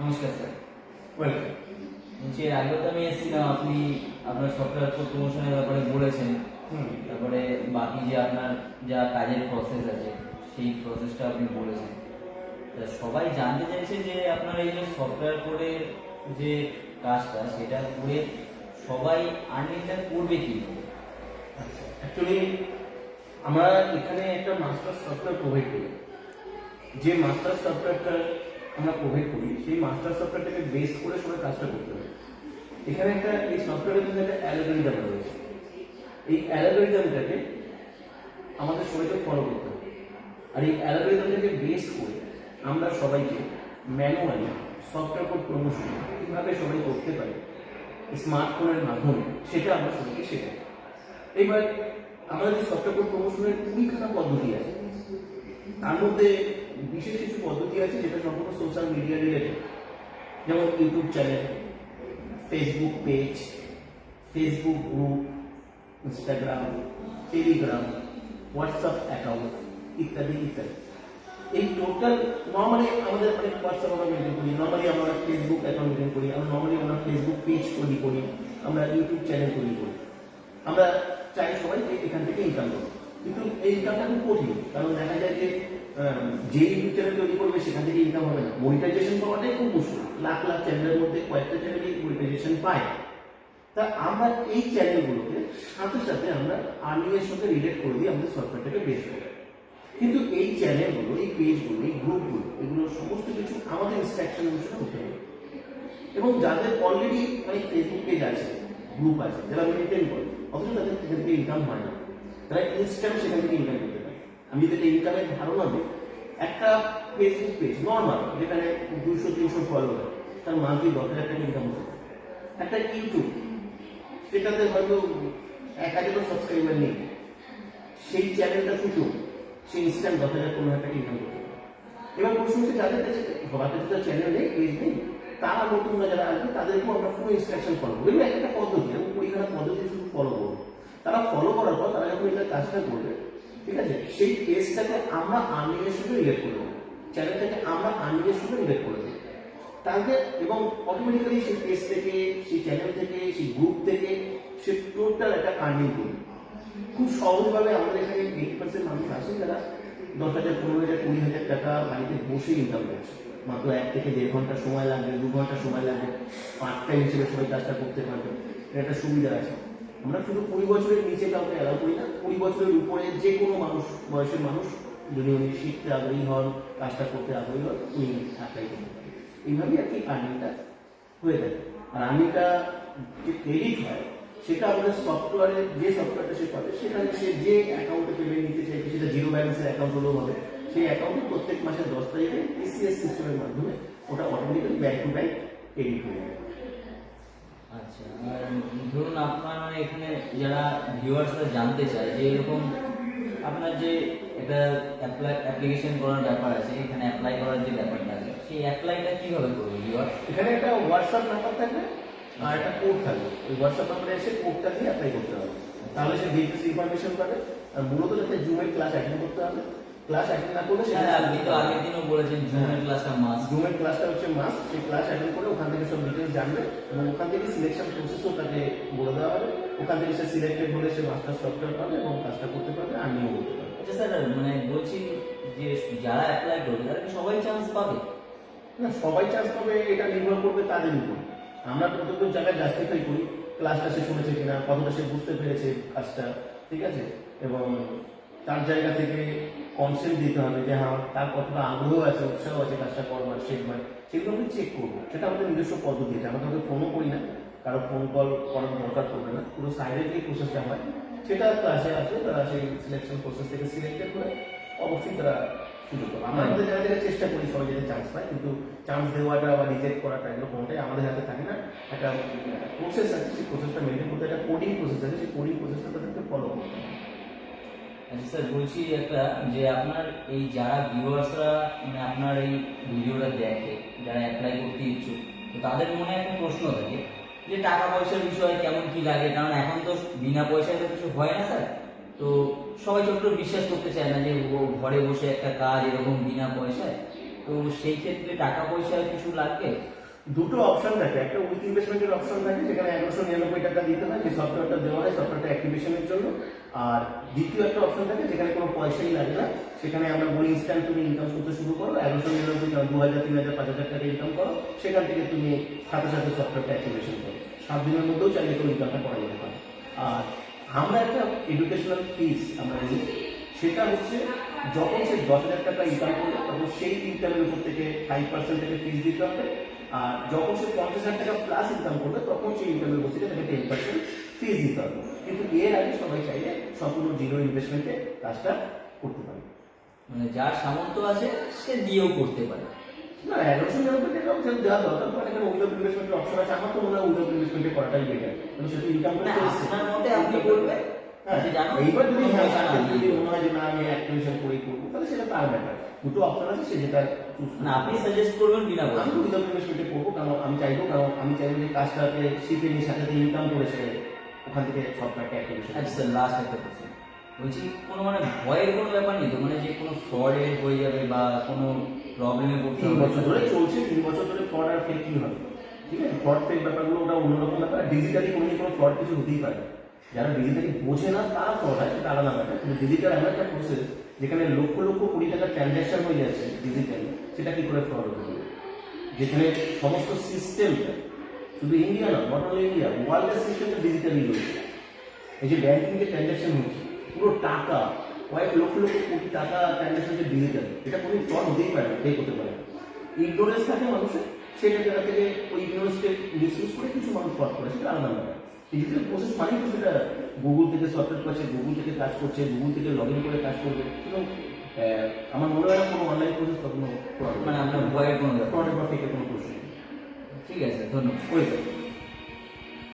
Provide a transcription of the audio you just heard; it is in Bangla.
নমস্কার স্যার। ওয়েলকাম। বলছি এর আগেও তো আমি এসেছিলাম আপনি আপনার সফটওয়্যার প্রমোশনের ব্যাপারে বলেছেন। তারপরে বাকি যে আপনার যা কাজের প্রসেস আছে সেই প্রসেসটা আপনি বলেছেন। তা সবাই জানতে চাইছে যে আপনার এই যে সফটওয়্যার কোডের যে কাজটা সেটা করে সবাই আর্নিংটা করবে কি? অ্যাকচুয়ালি আমরা এখানে একটা মাস্টার সফটওয়্যার প্রোভাইড করি। যে মাস্টার সফটওয়্যারটা আমরা প্রোভাইড করি, সেই মাস্টার সফটওয়্যারটাকে বেস করে সবাই কাজটা করতে হবে এখানে একটা এই সফটওয়্যারের মধ্যে একটা অ্যালগোরিদম রয়েছে। এই অ্যালগোরিদমটাকে আমাদের সবাইকে ফলো করতে হবে। আর এই অ্যালগোরিদমটাকে বেস করে আমরা সবাইকে ম্যানুয়ালি সফটওয়্যার কোড প্রমোশন কীভাবে সবাই করতে পারে স্মার্টফোনের মাধ্যমে, সেটা আমরা সবাইকে শেখাই। এইবার আমাদের সফটওয়্যার কোড প্রমোশনের কুড়িখানা পদ্ধতি আছে, তার মধ্যে বিশেষ কিছু পদ্ধতি আছে যেটা সম্পূর্ণ সোশ্যাল মিডিয়া রিলেটেড যেমন YouTube channel Facebook page Facebook group Instagram Telegram WhatsApp account ইত্যাদি ইত্যাদি। এই টোটাল নর্মালি আমাদের অনেক হোয়াটসঅ্যাপ আমরা মেনটেন করি নর্মালি আমরা ফেসবুক অ্যাকাউন্ট মেনটেন করি, আমরা নর্মালি আমরা ফেসবুক পেজ তৈরি করি, আমরা ইউটিউব চ্যানেল তৈরি করি। আমরা চাই সবাই এখান থেকে ইনকাম করব কিন্তু এই ইনকামটা খুব কঠিন, কারণ দেখা যায় যে আহ, যে ইউটিউব চ্যানেল তৈরি করবে সেখান থেকে ইনকাম হবে না। মনিটাইজেশন পাওয়াটাই খুব মুশকিল। লাখ লাখ চ্যানেলের মধ্যে কয়েকটা চ্যানেলই মনিটাইজেশন পায়। তা আমরা এই চ্যানেলগুলোকে সাথে সাথে আমরা আর্নিং এর সাথে রিলেট করে দিই আমাদের সফটওয়্যারটাকে বেস করে কিন্তু এই চ্যানেলগুলো এই পেজগুলো এই গ্রুপগুলো এগুলো সমস্ত কিছু আমাদের ইনস্ট্রাকশন অনুসারে হতে হবে এবং যাদের অলরেডি অনেক ফেসবুক পেজ আছে গ্রুপ আছে যারা মেনটেন করে অথচ তাদের থেকে ইনকাম হয় না। তারা ইনস্ট্যান্ট সেখান থেকে ইনকাম পারে আমি যদি ইনকামের ধারণা দিই, একটা ফেসবুক পেজ নর্মাল যেখানে দুইশো, তিনশো ফলোয়ার তার মান্থলি দশ হাজার টাকা ইনকাম হতে একটা ইউটিউব সেটাতে হয়তো এক হাজারও সাবস্ক্রাইবার নেই, সেই চ্যানেলটা ছোট সেই ইনস্ট্যান্ট দশ হাজার, পনেরো হাজার টাকা ইনকাম করতে এবার প্রশ্ন হচ্ছে, যাদের কাছে সবার কাছে চ্যানেল নেই পেজ নেই, তারা নতুনরা যারা আসবে, তাদেরকেও আমরা পুরো ইনস্ট্রাকশন ফলো করব একটা পদ্ধতি এবং পরীক্ষাটা পদ্ধতি শুধু ফলো করব। তারা ফলো করার পর তারা যখন এটা কাজটা করবে ঠিক আছে? সেই পেজটাকে আমরা আর্নিংয়ের সাথে রিলেট করে দেবো চ্যানেলটাকে আমরা আর্নিংয়ের সাথে রিলেট করে দেবো তাহলে এবং অটোমেটিক্যালি সেই পেজ থেকে, সেই চ্যানেল থেকে, সেই গ্রুপ থেকে সে টোটাল একটা আর্নিং করবে খুব সহজভাবে আমাদের এখানে এইটি পার্সেন্ট মানুষ আছে যারা দশ হাজার, পনেরো হাজার, কুড়ি হাজার টাকা বাড়িতে বসে ইনকাম করছে। মাত্র এক থেকে দেড় ঘণ্টা সময় লাগবে, দু ঘণ্টা সময় লাগবে। পার্ট টাইম হিসেবে সবাই কাজটা করতে পারবে। এটা একটা সুবিধা আছে। আমরা শুধু কুড়ি বছরের নিচে কাউকে অ্যালাউ করি না, কুড়ি বছরের উপরে যে কোনো মানুষ, বয়সের মানুষ যদি উনি শিখতে আগ্রহী হন, কাজটা করতে আগ্রহী হন, উনি অ্যাপ্লাই করতে পারেন। এইভাবেই আর কি আর্নিংটা হয়ে থাকে। আর আর্নিংটা যে ক্রেডিট হয়, সেটা আমাদের সফটওয়্যারে যে সফটওয়্যারটা সে পাবে, সেখানে সে যে অ্যাকাউন্টে পেমেন্ট নিতে চাইবে, সেটা জিরো ব্যালেন্সের অ্যাকাউন্ট হলেও হবে। সেই অ্যাকাউন্টে প্রত্যেক মাসের দশ তারিখে টিসিএস সিস্টেমের মাধ্যমে ওটা automatically bank to bank credit হয়ে যাবে আচ্ছা ধরুন আপনার মানে এখানে যারা ভিউয়ার্সরা জানতে চায় যে এরকম আপনার যে একটা অ্যাপ্লাই অ্যাপ্লিকেশন করার ব্যাপার আছে, এখানে অ্যাপ্লাই করার যে ব্যাপারটা আছে, সেই অ্যাপ্লাইটা কীভাবে করবে ভিউয়ার্স এখানে একটা হোয়াটসঅ্যাপ নাম্বার থাকবে আর একটা কোড থাকবে। ওই হোয়াটসঅ্যাপ নাম্বারে এসে কোডটা দিয়ে অ্যাপ্লাই করতে হবে। তাহলে সে ডিটেলস ইনফরমেশন পাবে। আর মূলত যাতে জুমের ক্লাস অ্যাটেন্ড করতে হবে ক্লাস অ্যাটেন্ড না করলে হ্যাঁ সেটা আপনি তো আগের দিনও বলেছেন জুমের ক্লাসটা মাস জুমের ক্লাসটা হচ্ছে মাস্ট সেই ক্লাস অ্যাটেন্ড করে ওখান থেকে সব ডিটেলস জানবে এবং ওখান থেকে সিলেকশন প্রসেসও তাকে বলে দেওয়া হবে। ওখান থেকে সে সিলেক্টেড হলে সে মাস্টার সফটওয়্যার পাবে এবং কাজটা করতে পারবে আর্নিংও করতে পারবে। আচ্ছা স্যার মানে বলছি যে যারা অ্যাপ্লাই করবে তারা কি সবাই চান্স পাবে? না সবাই চান্স পাবে এটা নির্ভর করবে তাদের উপর। আমরা প্রত্যেক জায়গায় জাস্টিফাই করি ক্লাসটা সে শুনেছে কিনা কতটা সে বুঝতে পেরেছে কাজটা ঠিক আছে? এবং তার জায়গা থেকে কনসেন্ট দিতে হবে যে হ্যাঁ তার কতটা আগ্রহ আছে, উৎসাহ আছে কাজটা করবার, শেখবার, সেগুলো আমরা চেক করব সেটা আমাদের নিজস্ব পদ্ধতি আছে, আমরা কাউকে ফোনও করি না, কারও ফোন কল করার দরকার পড়বে না, পুরো সাইলেন্টলি প্রসেসটা হয়। সেটা ক্লাসে আসবে তারা সেই সিলেকশন প্রসেস থেকে সিলেক্টেড করে অবশ্যই তারা সুযোগ পাবে। আমরা আমাদের জায়গা থেকে চেষ্টা করি সবাই যাতে চান্স পায়, কিন্তু চান্স দেওয়াটা বা রিজেক্ট করাটা এগুলো কোনোটাই আমাদের হাতে থাকে না। একটা প্রসেস আছে, সেই প্রসেসটা মেনটেন করতে, একটা কোডিং প্রসেস আছে, সেই কোডিং প্রসেসটা তাদেরকে ফলো করতে হবে। স্যার বলছি একটা, যে আপনার এই যারা ভিউয়ার্সরা মানে আপনার এই ভিডিওটা দেখে, যারা অ্যাপ্লাই করতে ইচ্ছুক, তো তাদের মনে একটা প্রশ্ন থাকে, যে টাকা পয়সার বিষয়ে কেমন কি লাগে? কারণ এখন তো বিনা পয়সায় তো কিছু হয় না স্যার। তো সবাই ছোট্ট বিশ্বাস করতে চায় না যে ঘরে বসে একটা কাজ এরকম বিনা পয়সায়, তো সেই ক্ষেত্রে টাকা পয়সা কিছু লাগবে? দুটো অপশন থাকে। একটা উইথ ইনভেস্টমেন্টের অপশন থাকে, যেখানে এগারোশো নিরানব্বই টাকা দিতে হয়, যে সফটওয়্যারটা দেওয়া হয় সফটওয়্যারটা অ্যাক্টিভেশনের জন্য। আর দ্বিতীয় একটা অপশন থাকে, যেখানে কোনো পয়সাই লাগে না। সেখানে আমরা বলি ইনস্ট্যান্ট তুমি ইনকাম করতে শুরু করো এগারোশো নিরানব্বই দু হাজার, তিন হাজার, পাঁচ হাজার টাকা ইনকাম করো, সেখান থেকে তুমি সাথে সাথে সফটওয়্যারটা অ্যাক্টিভেশন করো। সাত দিনের মধ্যেও চাইলে তো ইনকামটা করা যেতে পারে। আর আমরা একটা এডুকেশনাল ফিস আমরা নিই সেটা হচ্ছে যখন সে দশ হাজার টাকা ইনকাম করবে তখন সেই ইনকামের উপর থেকে ফাইভ পার্সেন্ট থেকে ফিস দিতে হবে। আর যখন সে পঞ্চাশ হাজার টাকা প্লাস ইনকাম করবে তখন সেই ইনকামের উপর তাকে টেন পার্সেন্ট ফিস দিতে হবে। কিন্তু এর আগে সবাই চাইলে সম্পূর্ণ জিরো ইনভেস্টমেন্টে কাজটা করতে পারে। মানে যার সামর্থ্য আছে সে দিয়েও করতে পারে। না নিরানব্বই টাকা যেন দেওয়া দরকার। পড়ে এখানে উইদাউট ইনভেস্টমেন্টের অপশন আছে। আমার তো মনে হয় উইদাউট ইনভেস্টমেন্টে করাটাই বেটার কারণ সেটা ইনকাম করতে আপনার মতে আপনি করবেন হ্যাঁ, এইবার যদি হ্যাঁ যদি মনে হয় যে না আমি অ্যাক্টিভেশন করেই করব তাহলে সেটা তার ব্যাপার। দুটো অপশন আছে সে যেটা মানে আপনি সাজেস্ট করবেন বিনা আমি তো উইদাউট ইনভেস্টমেন্টে করব কারণ আমি চাইব কারণ আমি চাইব যে কাজটাকে শিখে নিয়ে সাথে ইনকাম করেছে ওখান থেকে সফটওয়্যারটা অ্যাক্টিভেশন আচ্ছা লাস্ট একটা কোশ্চেন বলছি কোনো মানে ভয়ের কোনো ব্যাপার নেই তো? মানে যে কোনো ফ্রডের হয়ে যাবে বা কোনো প্রবলেমে পড়তে তিন বছর ধরে চলছে তিন বছর ধরে ফ্রড আর ফেক কি হবে? ঠিক আছে? ফ্রড ফেক ব্যাপারগুলো ওটা অন্যরকম ব্যাপার ডিজিটালি কোনো কোনো ফ্রড কিছু হতেই পারে। যারা ডিজিটালি বোঝে না, তারা ফ্রড তারা আলাদা ব্যাপার। কিন্তু ডিজিটাল এমন একটা প্রসেস যেখানে লক্ষ লক্ষ কোটি টাকা ট্রানজ্যাকশন হয়ে যাচ্ছে ডিজিটালি সেটা কি করে ফ্রড হতে যেখানে সমস্ত সিস্টেমটা শুধু ইন্ডিয়া না নট অনলি ইন্ডিয়া ওয়ার্ল্ডের সিস্টেমটা ডিজিটালি রয়েছে। এই যে ব্যাংকিং যে ট্রানজ্যাকশন হচ্ছে, পুরো টাকা, কয়েক লক্ষ লক্ষ কোটি টাকা ট্রানজ্যাকশন যে ডিজিটাল এটা কোনো ফ্রড হতেই পারে না হতে পারে ইগনোরেন্স থাকে মানুষের সেটা থেকে ওই ইগনোরেন্সকে মিসইউজ করে কিছু মানুষ ফ্রড করে, সেটা আলাদা ব্যাপার। ডিজিটাল প্রসেস মানেই তো সেটা গুগল থেকে সফটওয়্যার করছে গুগল থেকে কাজ করছে গুগল থেকে লগ ইন করে কাজ করবে। এবং আমার মনে হয় কোনো অনলাইন প্রসেস কখনো মানে আপনার ভয়ের কোনো ব্যাপার ফ্রডের বা ফেকের কোনো প্রশ্ন ঠিক আছে ধন্যবাদ।